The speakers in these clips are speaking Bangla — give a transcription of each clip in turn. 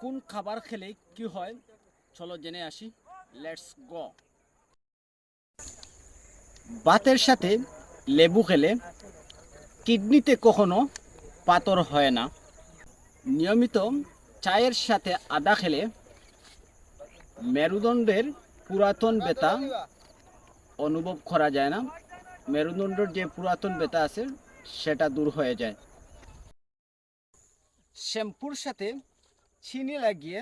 কোন খাবার খেলে কি হয়? চলো জেনে আসি। লেটস গো ভাতের সাথে লেবু খেলে কিডনিতে কখনো পাতর হয় না। নিয়মিত চায়ের সাথে আদা খেলে মেরুদণ্ডের পুরাতন ব্যথা অনুভব করা যায় না। মেরুদণ্ডের যে পুরাতন ব্যথা আছে, সেটা দূর হয়ে যায়। শ্যাম্পুর সাথে চিনি লাগিয়ে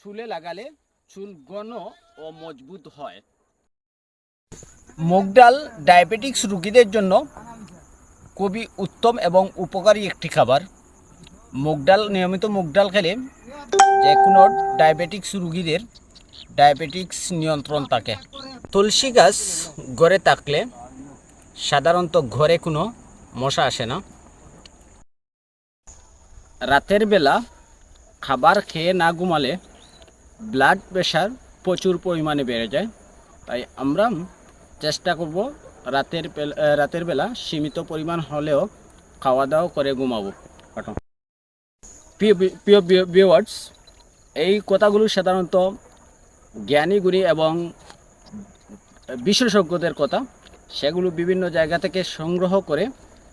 চুলে লাগালে চুল ঘন ও মজবুত হয়। মুগ ডাল ডায়াবেটিক্স রোগীদের জন্য খুবই উত্তম এবং উপকারী একটি খাবার। মুগ ডাল নিয়মিত মুগ ডাল খেলে যে কোনো ডায়াবেটিক্স রোগীদের ডায়াবেটিক্স নিয়ন্ত্রণ থাকে। তুলসী গাছ ঘরে থাকলে সাধারণত ঘরে কোনো মশা আসে না। রাতের বেলা খাবার খেয়ে না ঘুমালে ব্লাড প্রেশার প্রচুর পরিমাণে বেড়ে যায়। তাই আমরা চেষ্টা করব রাতের রাতের বেলা সীমিত পরিমাণ হলেও খাওয়া দাওয়া করে ঘুমাবো। প্রিয় বি- প্রিয় ভিউয়ার্স এই কথাগুলো সাধারণত জ্ঞানী গুণী এবং বিশেষজ্ঞদের কথা। সেগুলো বিভিন্ন জায়গা থেকে সংগ্রহ করে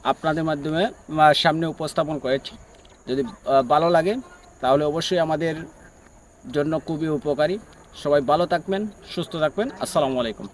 আপনাদের মাধ্যমে সামনে উপস্থাপন করেছি। যদি ভালো লাগে তাহলে অবশ্যই আমাদের জন্য খুবই উপকারী। সবাই ভালো থাকবেন সুস্থ থাকবেন। আসসালামু আলাইকুম।